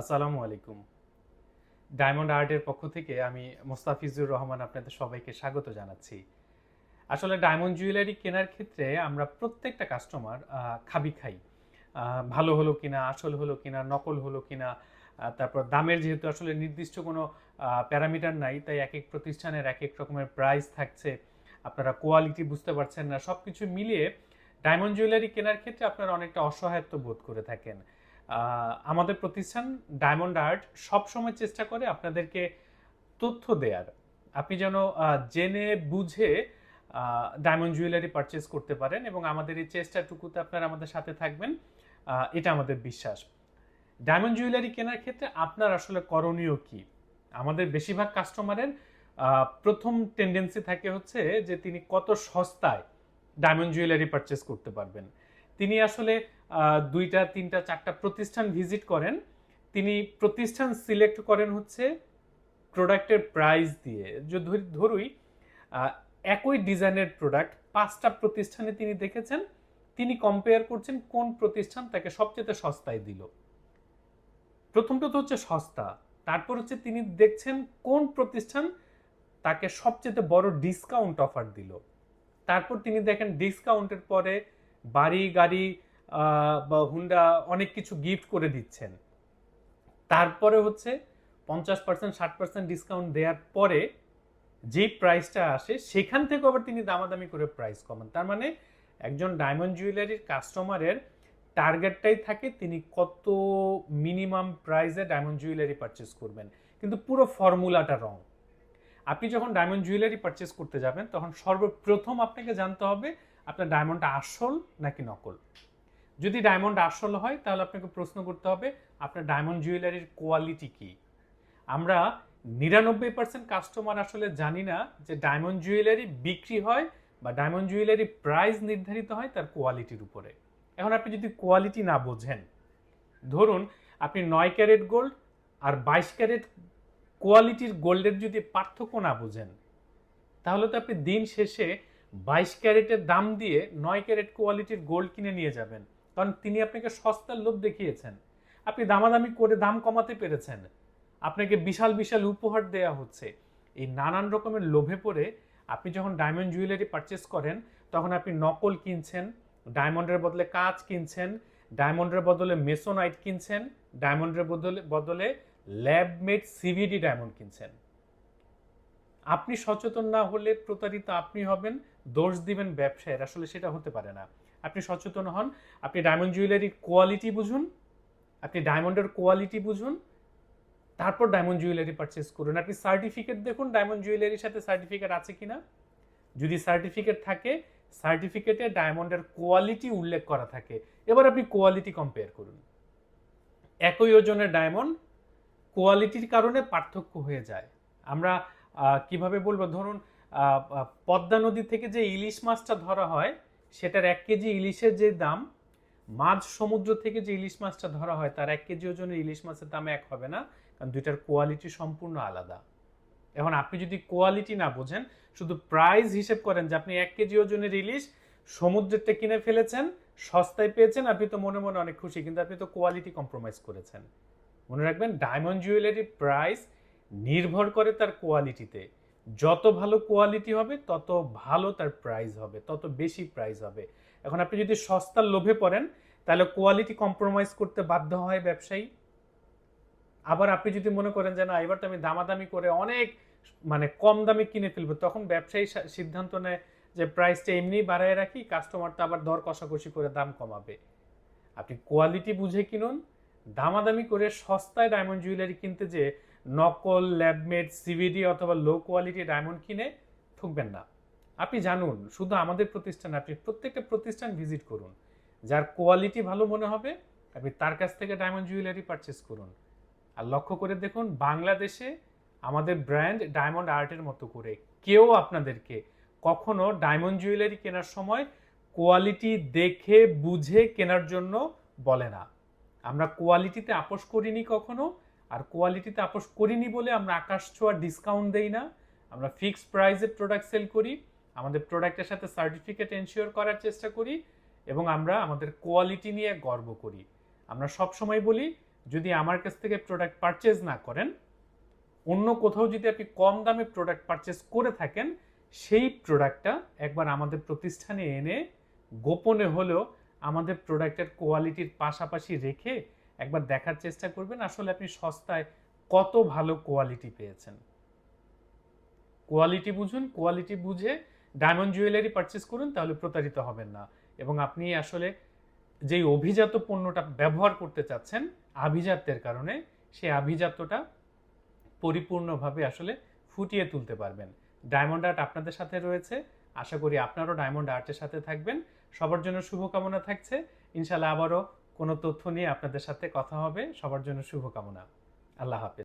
আসসালামু আলাইকুম। ডায়মন্ড আর্টের পক্ষ থেকে আমি মোস্তাফিজুর রহমান আপনাদের সবাইকে স্বাগত জানাচ্ছি। আসলে ডায়মন্ড জুয়েলারি কেনার ক্ষেত্রে আমরা প্রত্যেকটা কাস্টমার খাবি খাই। ভালো হলো কিনা, আসল হলো কিনা, নকল হলো কিনা তারপর দামের যেহেতু আসলে নির্দিষ্ট কোনো প্যারামিটার নাই, তাই এক এক প্রতিষ্ঠানের এক এক রকমের প্রাইস থাকছে। আপনারা কোয়ালিটি বুঝতে পারছেন না। সব কিছু মিলিয়ে ডায়মন্ড জুয়েলারি কেনার ক্ষেত্রে আপনারা অনেকটা অসহায়ত্ব বোধ করে থাকেন। আমাদের প্রতিষ্ঠান ডায়মন্ড আর্ট সবসময় চেষ্টা করে আপনাদেরকে তথ্য দেওয়ার আপনি যেন জেনে বুঝে ডায়মন্ড জুয়েলারি পারচেস করতে পারেন এবং আমাদের এই চেষ্টাটুকুতে আপনারা আমাদের সাথে থাকবেন এটা আমাদের বিশ্বাস। ডায়মন্ড জুয়েলারি কেনার ক্ষেত্রে আপনার আসলে করণীয় কি? আমাদের বেশিরভাগ কাস্টমারের প্রথম টেন্ডেন্সি থাকে হচ্ছে যে তিনি কত সস্তায় ডায়মন্ড জুয়েলারি পারচেস করতে পারবেন। তিনি আসলে দুইটা, তিনটা, চারটা প্রতিষ্ঠান ভিজিট করেন। তিনি প্রতিষ্ঠান সিলেক্ট করেন হচ্ছে প্রোডাক্টের প্রাইস দিয়ে। যে ধরি- ধরুই একই ডিজাইনের প্রোডাক্ট পাঁচটা প্রতিষ্ঠানে তিনি দেখেছেন, তিনি কম্পেয়ার করছেন কোন প্রতিষ্ঠান তাকে সবচেয়ে সস্তায় দিল। প্রথমটা তো হচ্ছে সস্তা। তারপর হচ্ছে তিনি দেখছেন কোন প্রতিষ্ঠান তাকে সবচেয়ে বড় ডিসকাউন্ট অফার দিল। তারপর তিনি দেখেন ডিসকাউন্টের পরে বাড়ি, গাড়ি বা হুন্ডা অনেক কিছু গিফট করে দিচ্ছেন। তারপরে হচ্ছে পঞ্চাশ পার্সেন্ট ষাট পার্সেন্ট ডিসকাউন্ট দেওয়ার পরে যে প্রাইসটা আসে, সেখান থেকে আবার তিনি দামাদামি করে প্রাইস কমান। তার মানে একজন ডায়মন্ড জুয়েলারির কাস্টমারের টার্গেটটাই থাকে তিনি কত মিনিমাম প্রাইসে ডায়মন্ড জুয়েলারি পারচেস করবেন। কিন্তু পুরো ফর্মুলাটা রং আপনি যখন ডায়মন্ড জুয়েলারি পারচেস করতে যাবেন, তখন সর্বপ্রথম আপনাকে জানতে হবে, আপনার ডায়মন্ডটা আসল নাকি নকল। যদি ডায়মন্ড আসল হয়, তাহলে আপনাকে প্রশ্ন করতে হবে, আপনার ডায়মন্ড জুয়েলারির কোয়ালিটি কি? আমরা নিরানব্বই পার্সেন্ট কাস্টমার আসলে জানি না যে ডায়মন্ড জুয়েলারি বিক্রি হয় বা ডায়মন্ড জুয়েলারি প্রাইস নির্ধারিত হয় তার কোয়ালিটির উপরে। এখন আপনি যদি কোয়ালিটি না বোঝেন, ধরুন আপনি নয় ক্যারেট গোল্ড আর বাইশ ক্যারেট কোয়ালিটির গোল্ডের যদি পার্থক্য না বোঝেন, তাহলে তো আপনি দিন শেষে বাইশ ক্যারেটের দাম দিয়ে নয় ক্যারেট কোয়ালিটির গোল্ড কিনে নিয়ে যাবেন। কারণ তিনি আপনাকে সস্তার লোভ দেখিয়েছেন। আপনি দামাদামি করে দাম কমাতে পেরেছেন। আপনাকে বিশাল বিশাল উপহার দেয়া হচ্ছে। এই নানান রকমের লোভে পড়ে আপনি যখন ডায়মন্ড জুয়েলারি পারচেস করেন, তখন আপনি নকল কিনছেন ডায়মন্ডের বদলে কাঁচ কিনছেন ডায়মন্ডের বদলে মেসোনাইট কিনছেন ডায়মন্ডের বদলে বদলে ল্যাব মেড সিভিডি ডায়মন্ড কিনছেন। আপনি সচেতন না হলে প্রতারিত আপনি হবেন, দোষ দিবেন ব্যবসায়ের। আসলে সেটা হতে পারে না। আপনি সচেতন হন, আপনি ডায়মন্ড জুয়েলারির কোয়ালিটি বুঝুন, আপনি ডায়মন্ডের কোয়ালিটি বুঝুন, তারপর ডায়মন্ড জুয়েলারি পারচেস করুন। আপনি সার্টিফিকেট দেখুন ডায়মন্ড জুয়েলারির সাথে সার্টিফিকেট আছে কিনা। যদি সার্টিফিকেট থাকে সার্টিফিকেটে ডায়মন্ডের কোয়ালিটি উল্লেখ করা থাকে। এবার আপনি কোয়ালিটি কম্পেয়ার করুন। একই ওজনের ডায়মন্ড কোয়ালিটির কারণে পার্থক্য হয়ে যায়। আমরা কীভাবে বলব? ধরুন পদ্মা নদী থেকে যে ইলিশ মাছটা ধরা হয় সেটার এক কেজি ইলিশের যে দাম, মাঝ সমুদ্র থেকে যে ইলিশ মাছটা ধরা হয়, তার এক কেজি ওজনের ইলিশ মাছের দাম এক হবে না, কারণ দুইটার কোয়ালিটি সম্পূর্ণ আলাদা। এখন আপনি যদি কোয়ালিটি না বোঝেন, শুধু প্রাইস হিসেব করেন যে আপনি এক কেজি ওজনের ইলিশ সমুদ্রেরটা কিনে ফেলেছেন, সস্তায় পেয়েছেন, আপনি তো মনে মনে অনেক খুশি, কিন্তু আপনি তো কোয়ালিটি কম্প্রোমাইজ করেছেন। মনে রাখবেন, ডায়মন্ড জুয়েলারি প্রাইস নির্ভর করে তার কোয়ালিটিতে। যত ভালো কোয়ালিটি হবে, তত ভালো তার প্রাইস হবে, তত বেশি প্রাইস হবে। এখন আপনি যদি সস্তার লোভে পড়েন, তাহলে কোয়ালিটি কম্প্রোমাইজ করতে বাধ্য হয় ব্যবসায়ী। আবার আপনি যদি মনে করেন যে, না, এবার তো আমি দামাদামি করে অনেক মানে কম দামে কিনে ফেলব, তখন ব্যবসায়ী সিদ্ধান্ত নেয় যে প্রাইসটা এমনিই বাড়ায় রাখি কাস্টমার তো আবার দর কষাকষি করে দাম কমাবে। আপনি কোয়ালিটি বুঝে কিনুন, দামাদামি করে সস্তায় ডায়মন্ড জুয়েলারি কিনতে যে নকল ল্যাবমেড সিভিডি অথবা লো কোয়ালিটি ডায়মন্ড কিনে ঠকবেন না। আপনি জানুন, শুধু আমাদের প্রতিষ্ঠান, আপনি প্রত্যেকটা প্রতিষ্ঠান ভিজিট করুন। যার কোয়ালিটি ভালো মনে হবে, আপনি তার কাছ থেকে ডায়মন্ড জুয়েলারি পারচেস করুন। আর লক্ষ্য করে দেখুন, বাংলাদেশে আমাদের ব্র্যান্ড ডায়মন্ড আর্টের মতো করে কেউ আপনাদেরকে কখনো ডায়মন্ড জুয়েলারি কেনার সময় কোয়ালিটি দেখে, বুঝে কেনার জন্য বলে না। আমরা কোয়ালিটিতে আপোষ করিনি কখনো আর কোয়ালিটিতে আপোষ করিনি বলে আমরা আকাশ ছোঁয়া ডিসকাউন্ট দেই না। আমরা ফিক্সড প্রাইসে প্রোডাক্ট সেল করি, আমাদের প্রোডাক্টের সাথে সার্টিফিকেট এনশিওর করার চেষ্টা করি এবং আমরা আমাদের কোয়ালিটি নিয়ে গর্ব করি। আমরা সব সময় বলি, যদি আমার কাছ থেকে প্রোডাক্ট পারচেজ না করেন, অন্য কোথাও যদি আপনি কম দামে প্রোডাক্ট পারচেজ করে থাকেন, সেই প্রোডাক্টটা একবার আমাদের প্রতিষ্ঠানে এনে গোপনে হলেও আমাদের প্রোডাক্টের কোয়ালিটির পাশাপাশি রেখে একবার দেখার চেষ্টা করবেন। আসলে আপনি সস্তায় কত ভালো কোয়ালিটি পেয়েছেন। কোয়ালিটি বুঝুন কোয়ালিটি বুঝে ডায়মন্ড জুয়েলারি পারচেস করুন, তাহলে প্রতারিত হবেন না। এবং আপনি আসলে যেই অভিজাত পণ্যটা ব্যবহার করতে চাচ্ছেন, আভিজাত্যের কারণে সেই আভিজাত্যটা পরিপূর্ণভাবে আসলে ফুটিয়ে তুলতে পারবেন। ডায়মন্ড আর্ট আপনাদের সাথে রয়েছে। আশা করি আপনারও ডায়মন্ড আর্টের সাথে থাকবেন। সবার জন্য শুভকামনা থাকছে। ইনশাল্লাহ আবারও কোনো তথ্য নিয়ে আপনাদের সাথে কথা হবে। সবার জন্য শুভকামনা। আল্লাহ হাফেজ।